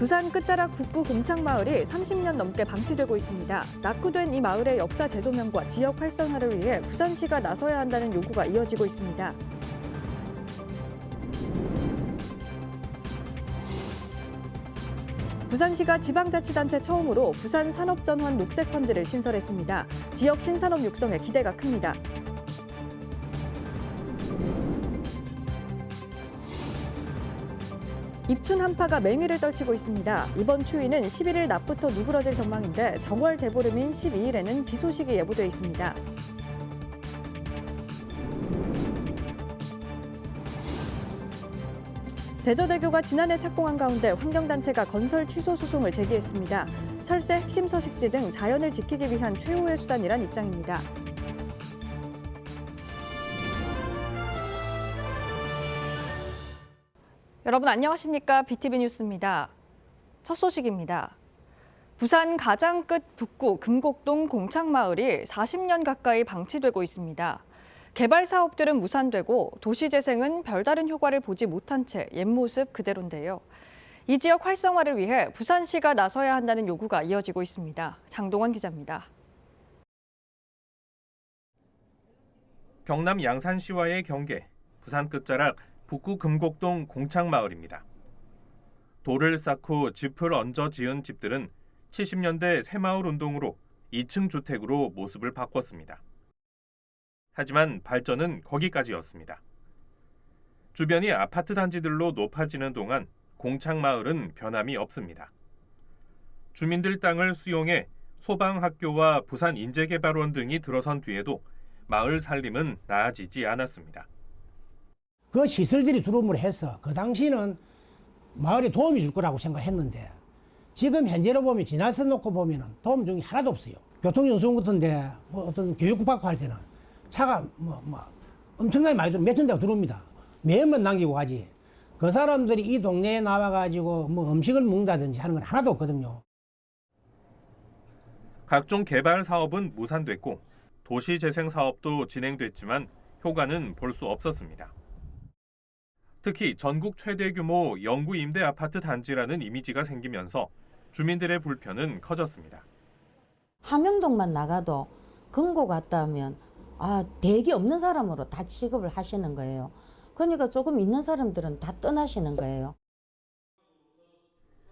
부산 끝자락 북부 공창마을이 30년 넘게 방치되고 있습니다. 낙후된 이 마을의 역사 재조명과 지역 활성화를 위해 부산시가 나서야 한다는 요구가 이어지고 있습니다. 부산시가 지방자치단체 처음으로 부산 산업전환 녹색펀드를 신설했습니다. 지역 신산업 육성에 기대가 큽니다. 입춘 한파가 맹위를 떨치고 있습니다. 이번 추위는 11일 낮부터 누그러질 전망인데 정월 대보름인 12일에는 비 소식이 예보돼 있습니다. 대저대교가 지난해 착공한 가운데 환경단체가 건설 취소 소송을 제기했습니다. 철새 핵심 서식지 등 자연을 지키기 위한 최후의 수단이란 입장입니다. 여러분 안녕하십니까? BTV 뉴스입니다. 첫 소식입니다. 부산 가장 끝 북구 금곡동 공창마을이 40년 가까이 방치되고 있습니다. 개발 사업들은 무산되고 도시 재생은 별다른 효과를 보지 못한 채 옛 모습 그대로인데요. 이 지역 활성화를 위해 부산시가 나서야 한다는 요구가 이어지고 있습니다. 장동원 기자입니다. 경남 양산시와의 경계, 부산 끝자락 북구 금곡동 공창마을입니다. 돌을 쌓고 짚을 얹어 지은 집들은 70년대 새마을 운동으로 2층 주택으로 모습을 바꿨습니다. 하지만 발전은 거기까지였습니다. 주변이 아파트 단지들로 높아지는 동안 공창마을은 변함이 없습니다. 주민들 땅을 수용해 소방학교와 부산 인재개발원 등이 들어선 뒤에도 마을 살림은 나아지지 않았습니다. 그 시설들이 들어옴으로 해서 그 당시는 마을에 도움이 줄 거라고 생각했는데 지금 현재로 보면 지나서 놓고 보면 도움 중이 하나도 없어요. 교통연수원 같은데 뭐 어떤 교육 받고 할 때는 차가 뭐, 뭐 엄청나게 많이 들어 몇천 대가 들어옵니다. 매연만 남기고 가지. 그 사람들이 이 동네에 나와가지고 뭐 음식을 먹는다든지 하는 건 하나도 없거든요. 각종 개발 사업은 무산됐고 도시 재생 사업도 진행됐지만 효과는 볼 수 없었습니다. 특히 전국 최대 규모 영구 임대 아파트 단지라는 이미지가 생기면서 주민들의 불편은 커졌습니다. 함영동만 나가도 금고 갔다 하면 아 대기 없는 사람으로 다 취급을 하시는 거예요. 그러니까 조금 있는 사람들은 다 떠나시는 거예요.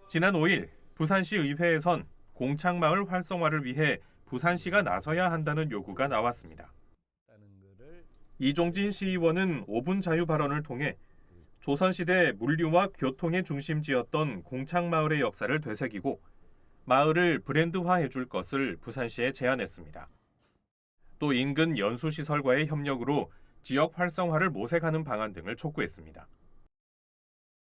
지난 5일 부산시 의회에선 공창마을 활성화를 위해 부산시가 나서야 한다는 요구가 나왔습니다. 이종진 시의원은 5분 자유 발언을 통해 조선시대 물류와 교통의 중심지였던 공창마을의 역사를 되새기고 마을을 브랜드화해 줄 것을 부산시에 제안했습니다. 또 인근 연수시설과의 협력으로 지역 활성화를 모색하는 방안 등을 촉구했습니다.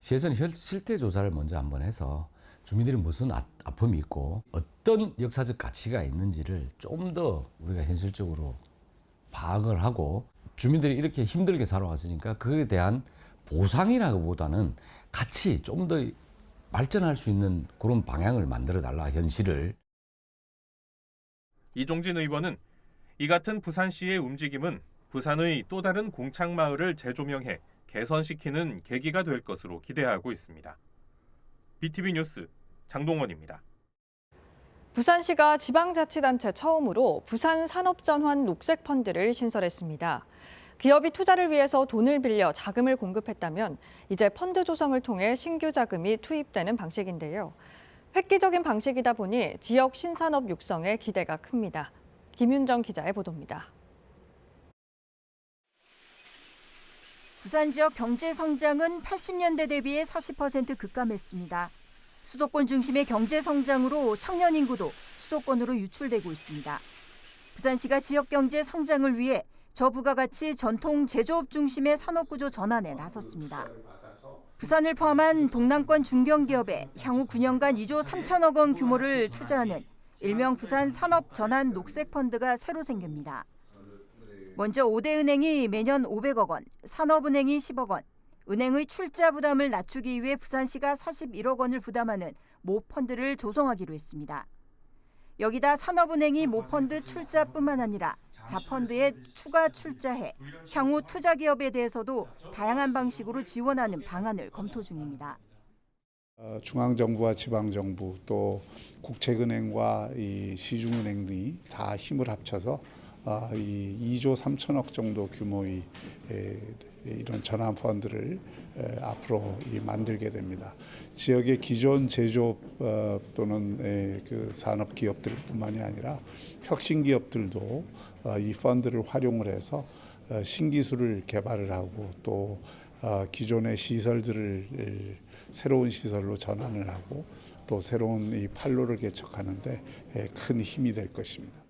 시에서는 실- 실태 조사를 먼저 한번 해서 주민들이 무슨 아, 아픔이 있고 어떤 역사적 가치가 있는지를 좀 더 우리가 현실적으로 파악을 하고 주민들이 이렇게 힘들게 살아왔으니까 그에 대한 보상이라기보다는 같이 좀 더 발전할 수 있는 그런 방향을 만들어 달라 현실을 이종진 의원은 이 같은 부산시의 움직임은 부산의 또 다른 공창 마을을 재조명해 개선시키는 계기가 될 것으로 기대하고 있습니다. BTV 뉴스 장동원입니다. 부산시가 지방자치단체 처음으로 부산 산업전환 녹색펀드를 신설했습니다. 기업이 투자를 위해서 돈을 빌려 자금을 공급했다면 이제 펀드 조성을 통해 신규 자금이 투입되는 방식인데요. 획기적인 방식이다 보니 지역 신산업 육성에 기대가 큽니다. 김윤정 기자의 보도입니다. 부산 지역 경제 성장은 80년대 대비해 40% 급감했습니다. 수도권 중심의 경제 성장으로 청년 인구도 수도권으로 유출되고 있습니다. 부산시가 지역 경제 성장을 위해 저부가 가치 전통 제조업 중심의 산업 구조 전환에 나섰습니다. 부산을 포함한 동남권 중견기업에 향후 9년간 2조 3천억 원 규모를 투자하는 일명 부산 산업 전환 녹색 펀드가 새로 생깁니다. 먼저 5대 은행이 매년 500억 원, 산업은행이 10억 원, 은행의 출자 부담을 낮추기 위해 부산시가 41억 원을 부담하는 모 펀드를 조성하기로 했습니다. 여기다 산업은행이 모 펀드 출자뿐만 아니라 자펀드에 추가 출자해 향후 투자 기업에 대해서도 다양한 방식으로 지원하는 방안을 검토 중입니다. 어, 중앙정부와 지방정부 또 국책은행과 이 시중은행이 다 힘을 합쳐서 아, 이 2조 3천억 정도 규모의 에, 이런 전환 펀드를 에, 앞으로 이 만들게 됩니다. 지역의 기존 제조업 어, 또는 에, 그 산업 기업들뿐만이 아니라 혁신 기업들도 어, 이 펀드를 활용을 해서 어, 신기술을 개발을 하고 또 어, 기존의 시설들을 에, 새로운 시설로 전환을 하고 또 새로운 이 판로를 개척하는데 에, 큰 힘이 될 것입니다.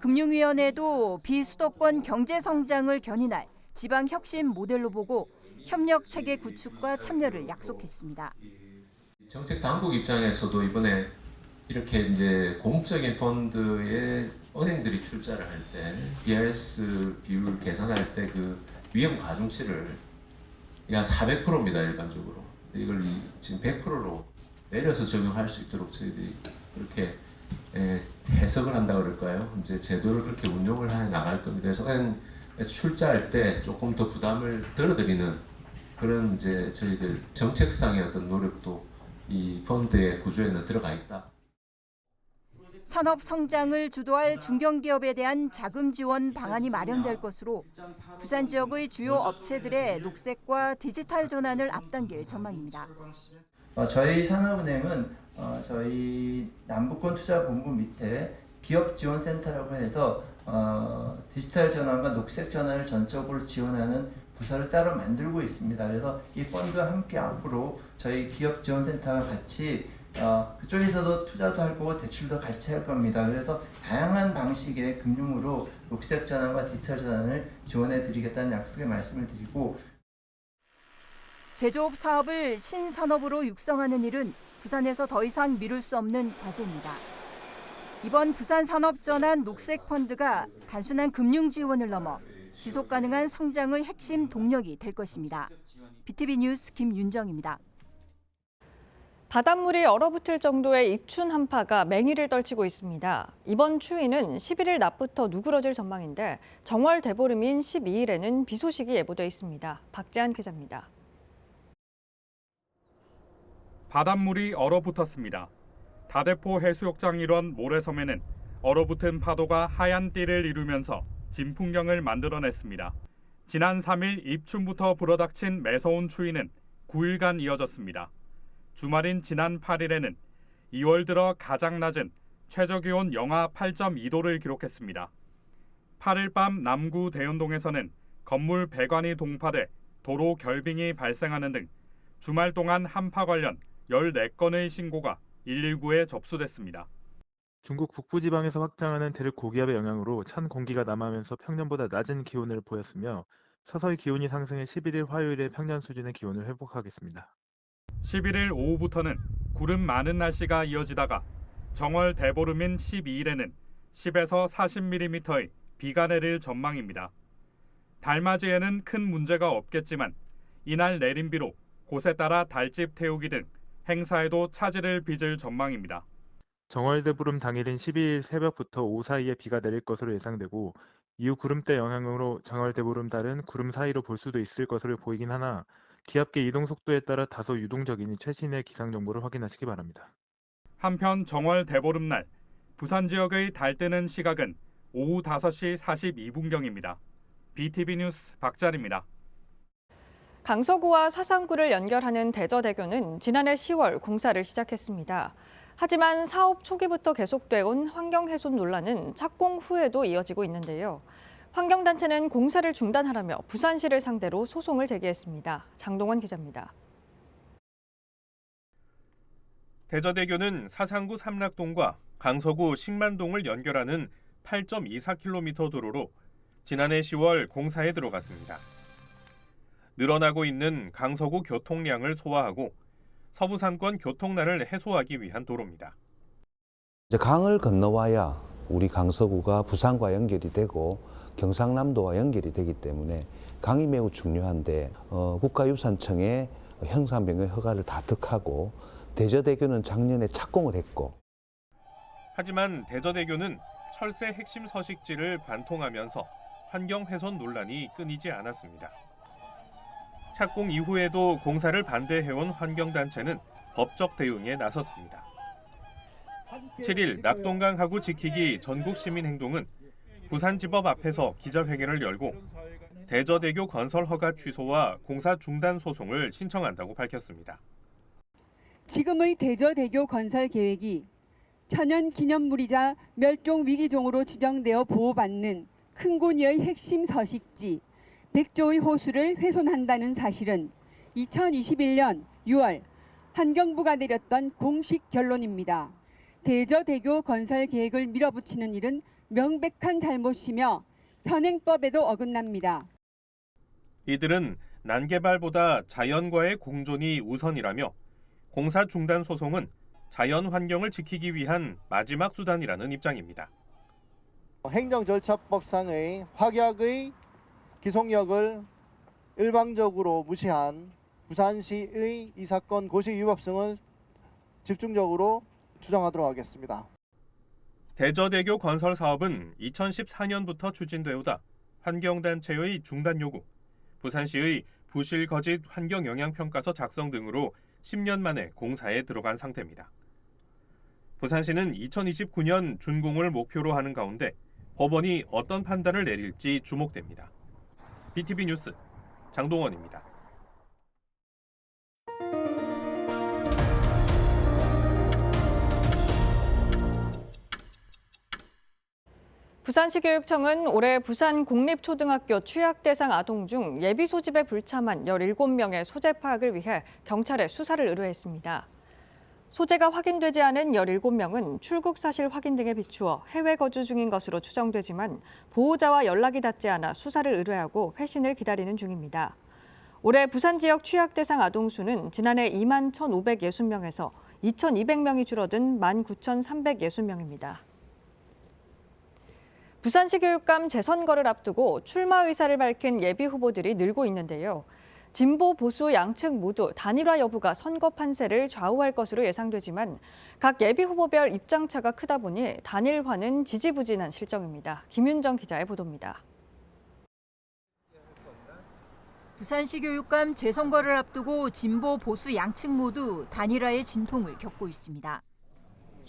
금융위원회도 비수도권 경제 성장을 견인할 지방 혁신 모델로 보고 협력 체계 구축과 참여를 약속했습니다. 정책 당국 입장에서도 이번에 이렇게 이제 공적인 펀드에 은행들이 출자를 할 때 BIS 비율 계산할 때 그 위험 가중치를 한 400%입니다 일반적으로 이걸 이- 지금 100%로 내려서 적용할 수 있도록 저희들이 그렇게 에, 해석을 한다 그럴까요? 이제 제도를 그렇게 운용을 해 나갈 겁니다. 그래서 출자할 때 조금 더 부담을 덜어드리는 그런 이제 저희들 정책상의 어떤 노력도 이 펀드의 구조에는 들어가 있다. 산업 성장을 주도할 중견기업에 대한 자금 지원 방안이 마련될 것으로 부산 지역의 주요 업체들의 녹색과 디지털 전환을 앞당길 전망입니다. 어, 저희 산업은행은 어, 저희 남부권 투자본부 밑에 기업 지원센터라고 해서 어, 디지털 전환과 녹색 전환을 전적으로 지원하는 부서를 따로 만들고 있습니다. 그래서 이 펀드와 함께 앞으로 저희 기업 지원센터와 같이 어, 그쪽에서도 투자도 할 거고 대출도 같이 할 겁니다. 그래서 다양한 방식의 금융으로 녹색 전환과 디지털 전환을 지원해 드리겠다는 약속의 말씀을 드리고 제조업 사업을 신산업으로 육성하는 일은 부산에서 더 이상 미룰 수 없는 과제입니다. 이번 부산 산업전환 녹색 펀드가 단순한 금융 지원을 넘어 지속 가능한 성장의 핵심 동력이 될 것입니다. BTV 뉴스 김윤정입니다. 바닷물이 얼어붙을 정도의 입춘 한파가 맹위를 떨치고 있습니다. 이번 추위는 11일 낮부터 누그러질 전망인데 정월 대보름인 12일에는 비 소식이 예보돼 있습니다. 박재한 기자입니다. 바닷물이 얼어붙었습니다. 다대포 해수욕장 일원 모래섬에는 얼어붙은 파도가 하얀 띠를 이루면서 진풍경을 만들어냈습니다. 지난 3일 입춘부터 불어닥친 매서운 추위는 9일간 이어졌습니다. 주말인 지난 8일에는 2월 들어 가장 낮은 최저기온 영하 8.2도를 기록했습니다. 8일 밤 남구 대연동에서는 건물 배관이 동파돼 도로 결빙이 발생하는 등 주말 동안 한파 관련 14건의 신고가 119에 접수됐습니다. 중국 북부 지방에서 확장하는 대륙 고기압의 영향으로 찬 공기가 남하면서 평년보다 낮은 기온을 보였으며 서서히 기온이 상승해 11일 화요일에 평년 수준의 기온을 회복하겠습니다. 11일 오후부터는 구름 많은 날씨가 이어지다가 정월 대보름인 12일에는 10에서 40mm의 비가 내릴 전망입니다. 달맞이에는 큰 문제가 없겠지만 이날 내린 비로 곳에 따라 달집 태우기 등 행사에도 차질을 빚을 전망입니다. 정월대보름 당일인 12일 새벽부터 오후 사이에 비가 내릴 것으로 예상되고 이후 구름대 영향으로 정월대보름 달은 구름 사이로 볼 수도 있을 것으로 보이긴 하나 기압계 이동 속도에 따라 다소 유동적이니 최신의 기상 정보를 확인하시기 바랍니다. 한편 정월 대보름날 부산 지역의 달 뜨는 시각은 오후 5시 42분경입니다. BTV 뉴스 박자리입니다. 강서구와 사상구를 연결하는 대저대교는 지난해 10월 공사를 시작했습니다. 하지만 사업 초기부터 계속돼온 환경훼손 논란은 착공 후에도 이어지고 있는데요. 환경단체는 공사를 중단하라며 부산시를 상대로 소송을 제기했습니다. 장동원 기자입니다. 대저대교는 사상구 삼락동과 강서구 식만동을 연결하는 8.24km 도로로 지난해 10월 공사에 들어갔습니다. 늘어나고 있는 강서구 교통량을 소화하고 서부산권 교통난을 해소하기 위한 도로입니다. 이제 강을 건너와야 우리 강서구가 부산과 연결이 되고 경상남도와 연결이 되기 때문에 강이 매우 중요한데 어, 국가유산청에 형산병의 허가를 다 득하고 대저대교는 작년에 착공을 했고 하지만 대저대교는 철새 핵심 서식지를 관통하면서 환경 훼손 논란이 끊이지 않았습니다. 착공 이후에도 공사를 반대해온 환경단체는 법적 대응에 나섰습니다. 7일 낙동강 하구 지키기 전국 시민행동은 부산지법 앞에서 기자회견을 열고 대저대교 건설 허가 취소와 공사 중단 소송을 신청한다고 밝혔습니다. 지금의 대저대교 건설 계획이 천연 기념물이자 멸종 위기종으로 지정되어 보호받는 큰 고니의 핵심 서식지 백조의 호수를 훼손한다는 사실은 2021년 6월 환경부가 내렸던 공식 결론입니다. 대저대교 건설 계획을 밀어붙이는 일은 명백한 잘못이며 현행법에도 어긋납니다. 이들은 난개발보다 자연과의 공존이 우선이라며 공사 중단 소송은 자연 환경을 지키기 위한 마지막 수단이라는 입장입니다. 행정 절차법상의 확약의 기속력을 일방적으로 무시한 부산시의 이 사건 고시 위법성을 집중적으로 주장하도록 하겠습니다. 대저대교 건설 사업은 2014년부터 추진돼 오다 환경단체의 중단 요구, 부산시의 부실 거짓 환경 영향 평가서 작성 등으로 10년 만에 공사에 들어간 상태입니다. 부산시는 2029년 준공을 목표로 하는 가운데 법원이 어떤 판단을 내릴지 주목됩니다. BTV 뉴스 장동원입니다. 부산시 교육청은 올해 부산 공립초등학교 취약 대상 아동 중 예비 소집에 불참한 17명의 소재 파악을 위해 경찰에 수사를 의뢰했습니다. 소재가 확인되지 않은 17명은 출국 사실 확인 등에 비추어 해외 거주 중인 것으로 추정되지만 보호자와 연락이 닿지 않아 수사를 의뢰하고 회신을 기다리는 중입니다. 올해 부산 지역 취약 대상 아동 수는 지난해 2만 1,560명에서 2,200명이 줄어든 19,360명입니다. 부산시 교육감 재선거를 앞두고 출마 의사를 밝힌 예비 후보들이 늘고 있는데요. 진보 보수 양측 모두 단일화 여부가 선거 판세를 좌우할 것으로 예상되지만 각 예비 후보별 입장차가 크다 보니 단일화는 지지부진한 실정입니다. 김윤정 기자의 보도입니다. 부산시 교육감 재선거를 앞두고 진보 보수 양측 모두 단일화의 진통을 겪고 있습니다.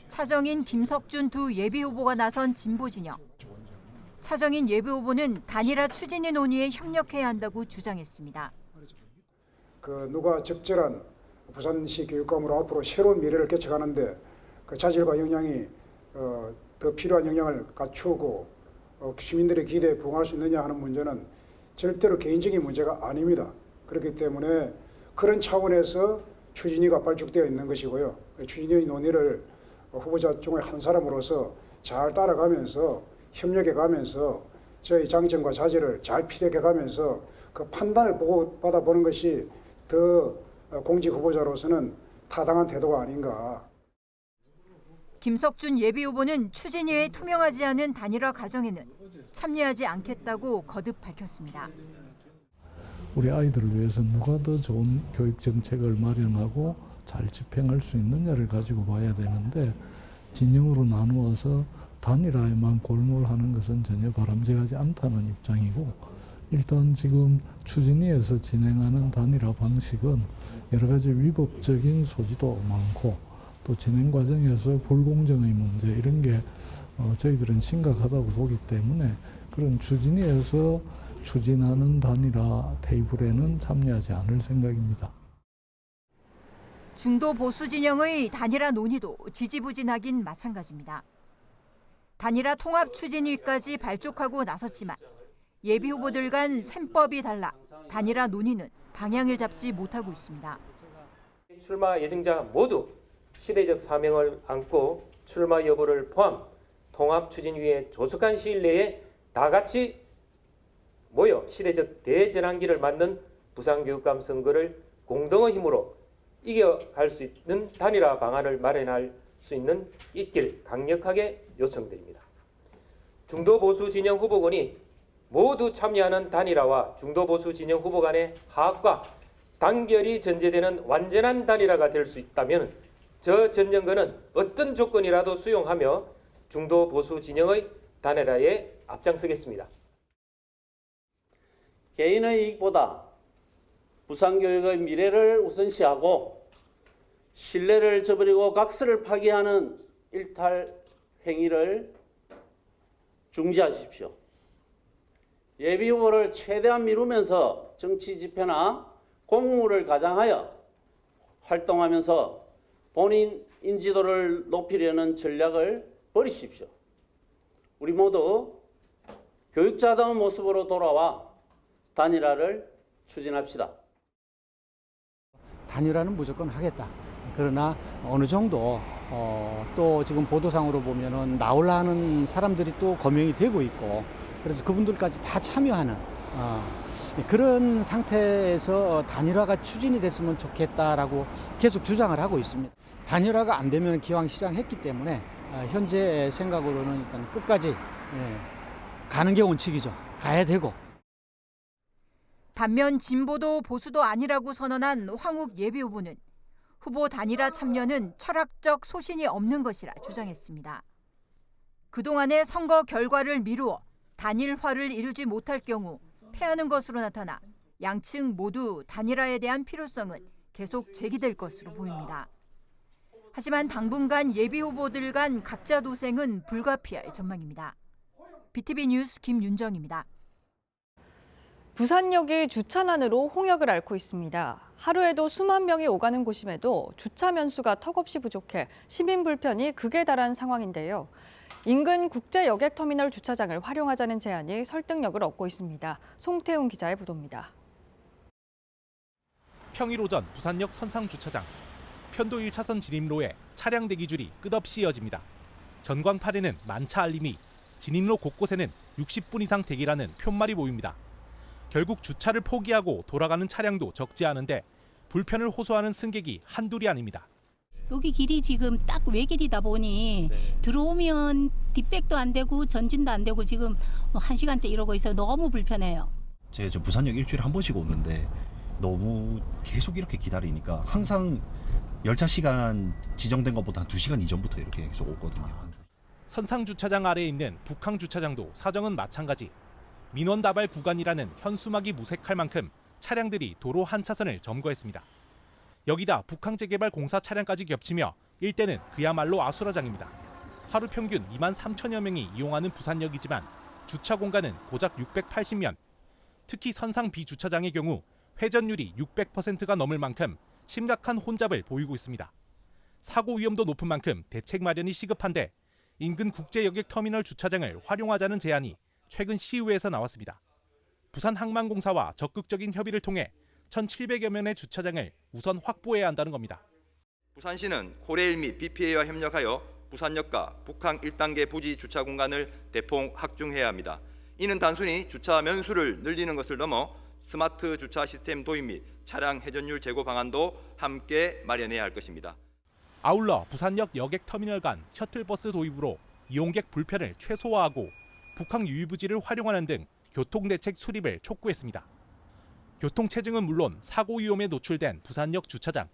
차정인 김석준 두 예비 후보가 나선 진보 진영. 차정인 예비 후보는 단일화 추진의 논의에 협력해야 한다고 주장했습니다. 그 누가 적절한 부산시 교육감으로 앞으로 새로운 미래를 개척하는데 그 자질과 역량이 어, 더 필요한 역량을 갖추고 어, 시민들의 기대에 부응할 수 있느냐 하는 문제는 절대로 개인적인 문제가 아닙니다. 그렇기 때문에 그런 차원에서 추진위가 발족되어 있는 것이고요. 추진위 논의를 후보자 중에 한 사람으로서 잘 따라가면서 협력해 가면서 저희 장점과 자질을 잘 피력해 가면서 그 판단을 보고 받아보는 것이 더 공직 후보자로서는 타당한 태도가 아닌가. 김석준 예비 후보는 추진위의 투명하지 않은 단일화 과정에는 참여하지 않겠다고 거듭 밝혔습니다. 우리 아이들을 위해서 누가 더 좋은 교육 정책을 마련하고 잘 집행할 수 있느냐를 가지고 봐야 되는데 진영으로 나누어서 단일화에만 골몰하는 것은 전혀 바람직하지 않다는 입장이고 일단 지금 추진위에서 진행하는 단일화 방식은 여러 가지 위법적인 소지도 많고 또 진행 과정에서 불공정의 문제 이런 게 어, 저희들은 심각하다고 보기 때문에 그런 추진위에서 추진하는 단일화 테이블에는 참여하지 않을 생각입니다. 중도 보수 진영의 단일화 논의도 지지부진하긴 마찬가지입니다. 단일화 통합 추진위까지 발족하고 나섰지만 예비 후보들 간 셈법이 달라 단일화 논의는 방향을 잡지 못하고 있습니다. 출마 예정자 모두 시대적 사명을 안고 출마 여부를 포함 통합 추진위의 조속한 시일 내에 다 같이 모여 시대적 대전환기를 맞는 부산교육감 선거를 공동의 힘으로 이겨갈 수 있는 단일화 방안을 마련할 수 있는 있길 강력하게 요청드립니다. 중도 보수 진영 후보군이 모두 참여하는 단일화와 중도 보수 진영 후보 간의 화합과 단결이 전제되는 완전한 단일화가 될 수 있다면 저 전정권은 어떤 조건이라도 수용하며 중도 보수 진영의 단일화에 앞장서겠습니다. 개인의 이익보다 부산교육의 미래를 우선시하고 신뢰를 저버리고 각서를 파기하는 일탈 행위를 중지하십시오. 예비 후보를 최대한 미루면서 정치 집회나 공무를 가장하여 활동하면서 본인 인지도를 높이려는 전략을 버리십시오. 우리 모두 교육자다운 모습으로 돌아와 단일화를 추진합시다. 단일화는 무조건 하겠다. 그러나 어느 정도 어, 또 지금 보도상으로 보면은 나올라 하는 사람들이 또 거명이 되고 있고 그래서 그분들까지 다 참여하는 어, 그런 상태에서 단일화가 추진이 됐으면 좋겠다라고 계속 주장을 하고 있습니다. 단일화가 안 되면 기왕 시장했기 때문에 어, 현재 생각으로는 일단 끝까지 예, 가는 게 원칙이죠. 가야 되고. 반면 진보도 보수도 아니라고 선언한 황욱 예비후보는 후보 단일화 참여는 철학적 소신이 없는 것이라 주장했습니다. 그동안의 선거 결과를 미루어 단일화를 이루지 못할 경우 패하는 것으로 나타나 양측 모두 단일화에 대한 필요성은 계속 제기될 것으로 보입니다. 하지만 당분간 예비 후보들 간 각자 도생은 불가피할 전망입니다. BTV 뉴스 김윤정입니다. 부산역이 주차난으로 홍역을 앓고 있습니다. 하루에도 수만 명이 오가는 곳임에도 주차 면수가 턱없이 부족해 시민 불편이 극에 달한 상황인데요. 인근 국제 여객 터미널 주차장을 활용하자는 제안이 설득력을 얻고 있습니다. 송태웅 기자의 보도입니다. 평일 오전 부산역 선상 주차장 편도 1차선 진입로에 차량 대기 줄이 끝없이 이어집니다. 전광판에는 만차 알림이 진입로 곳곳에는 60분 이상 대기라는 표말이 보입니다. 결국 주차를 포기하고 돌아가는 차량도 적지 않은데 불편을 호소하는 승객이 한둘이 아닙니다. 여기 길이 지금 딱 외길이다 보니 들어오면 뒷백도 안 되고 전진도 안 되고 지금 뭐한 시간째 이러고 있어요. 너무 불편해요. 제가 저 부산역 일주일에 한 번씩 오는데 너무 계속 이렇게 기다리니까 항상 열차 시간 지정된 것보다 한 2시간 이전부터 이렇게 계속 오거든요. 선상 주차장 아래에 있는 북항 주차장도 사정은 마찬가지. 민원 다발 구간이라는 현수막이 무색할 만큼 차량들이 도로 한 차선을 점거했습니다. 여기다 북항 재개발 공사 차량까지 겹치며 일대는 그야말로 아수라장입니다. 하루 평균 2만 3천여 명이 이용하는 부산역이지만 주차 공간은 고작 680면. 특히 선상 비주차장의 경우 회전율이 600%가 넘을 만큼 심각한 혼잡을 보이고 있습니다. 사고 위험도 높은 만큼 대책 마련이 시급한데 인근 국제여객 터미널 주차장을 활용하자는 제안이 최근 시의회에서 나왔습니다. 부산 항만공사와 적극적인 협의를 통해 1,700여 면의 주차장을 우선 확보해야 한다는 겁니다. 부산시는 코레일 및 BPA와 협력하여 부산역과 북항 1단계 부지 주차 공간을 대폭 확충해야 합니다. 이는 단순히 주차 면수를 늘리는 것을 넘어 스마트 주차 시스템 도입 및 차량 회전율 제고 방안도 함께 마련해야 할 것입니다. 아울러 부산역 여객 터미널 간 셔틀버스 도입으로 이용객 불편을 최소화하고 북항 유유부지를 활용하는 등 교통대책 수립을 촉구했습니다. 교통체증은 물론 사고 위험에 노출된 부산역 주차장.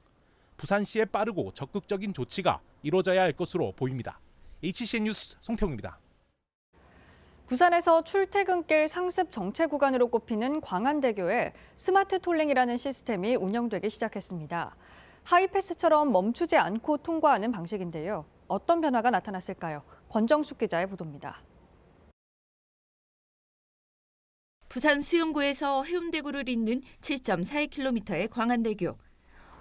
부산시의 빠르고 적극적인 조치가 이루어져야 할 것으로 보입니다. HCN 뉴스 송태웅입니다. 부산에서 출퇴근길 상습 정체 구간으로 꼽히는 광안대교에 스마트 톨링이라는 시스템이 운영되기 시작했습니다. 하이패스처럼 멈추지 않고 통과하는 방식인데요. 어떤 변화가 나타났을까요? 권정숙 기자의 보도입니다. 부산 수영구에서 해운대구를 잇는 7.42km의 광안대교.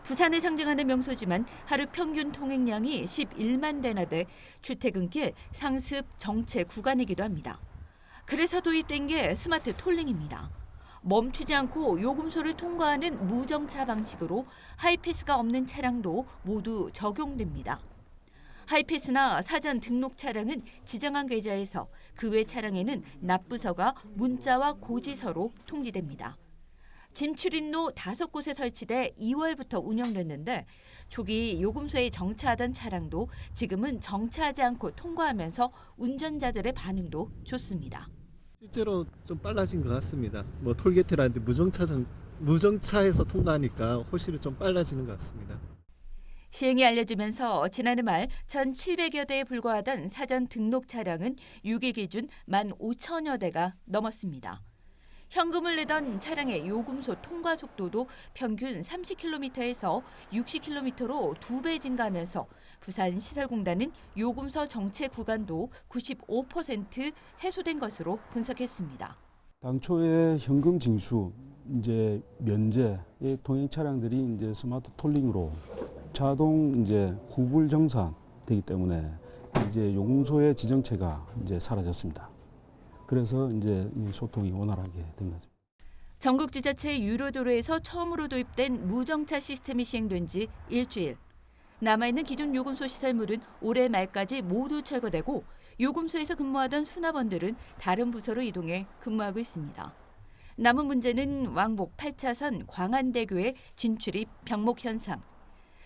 부산을 상징하는 명소지만 하루 평균 통행량이 11만 대나 돼 출퇴근길 상습 정체 구간이기도 합니다. 그래서 도입된 게 스마트 톨링입니다. 멈추지 않고 요금소를 통과하는 무정차 방식으로 하이패스가 없는 차량도 모두 적용됩니다. 하이패스나 사전 등록 차량은 지정한 계좌에서 그 외 차량에는 납부서가 문자와 고지서로 통지됩니다. 진출인로 다섯 곳에 설치돼 2월부터 운영됐는데 초기 요금소에 정차하던 차량도 지금은 정차하지 않고 통과하면서 운전자들의 반응도 좋습니다. 실제로 좀 빨라진 것 같습니다. 뭐 톨게이트라는데 무정차장 무정차에서 통과하니까 훨씬 좀 빨라지는 것 같습니다. 시행이 알려지면서 지난해 말 1,700여 대에 불과하던 사전 등록 차량은 6일 기준 1만 5천여 대가 넘었습니다. 현금을 내던 차량의 요금소 통과 속도도 평균 30km에서 60km로 두배 증가하면서 부산시설공단은 요금소 정체 구간도 95% 해소된 것으로 분석했습니다. 당초에 현금 징수, 이제 면제, 의 통행 차량들이 이제 스마트 톨링으로 자동 이제 후불 정산되기 때문에 이제 요금소의 지정체가 이제 사라졌습니다. 그래서 이제 이 소통이 원활하게 된 거죠. 전국 지자체 유료도로에서 처음으로 도입된 무정차 시스템이 시행된 지 일주일. 남아있는 기존 요금소 시설물은 올해 말까지 모두 철거되고 요금소에서 근무하던 수납원들은 다른 부서로 이동해 근무하고 있습니다. 남은 문제는 왕복 8차선 광안대교의 진출입 병목 현상.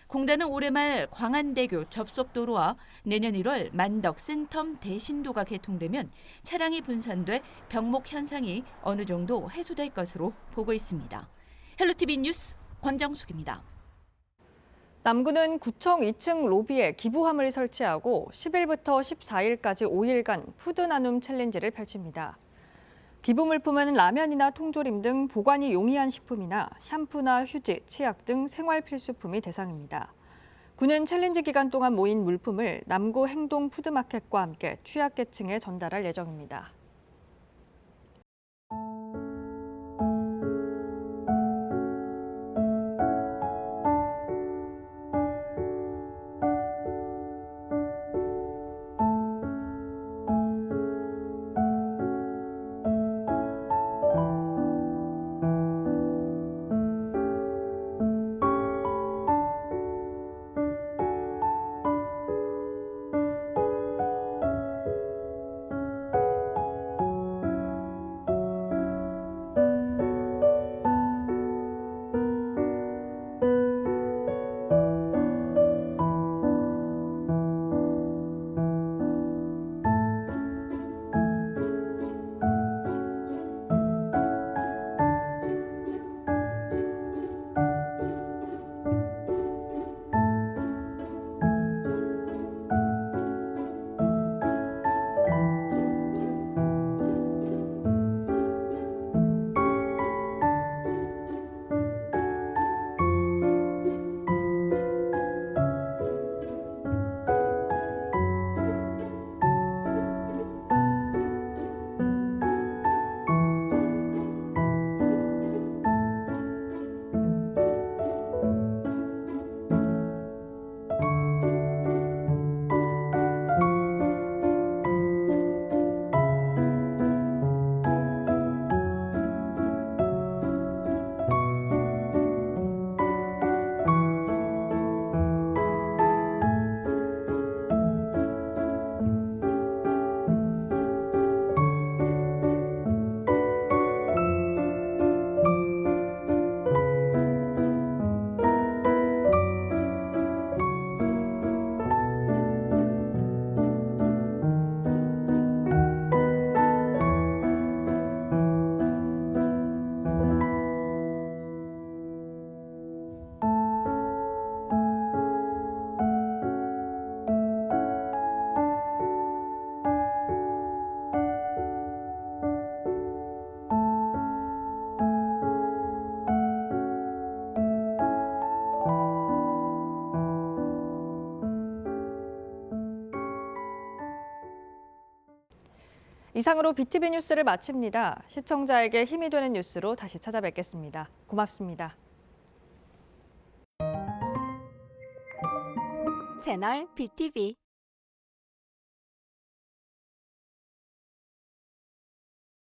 공단은 올해 말 광안대교 접속도로와 내년 1월 만덕 센텀 대신도가 개통되면 차량이 분산돼 병목 현상이 어느 정도 해소될 것으로 보고 있습니다. 헬로티비 뉴스 권정숙입니다. 남구는 구청 2층 로비에 기부화물을 설치하고 10일부터 14일까지 5일간 푸드 나눔 챌린지를 펼칩니다. 기부 물품은 라면이나 통조림 등 보관이 용이한 식품이나 샴푸나 휴지, 치약 등 생활 필수품이 대상입니다. 구는 챌린지 기간 동안 모인 물품을 남구 행동 푸드마켓과 함께 취약계층에 전달할 예정입니다. 이상으로 BTV 뉴스를 마칩니다. 시청자에게 힘이 되는 뉴스로 다시 찾아뵙겠습니다. 고맙습니다. 채널 BTV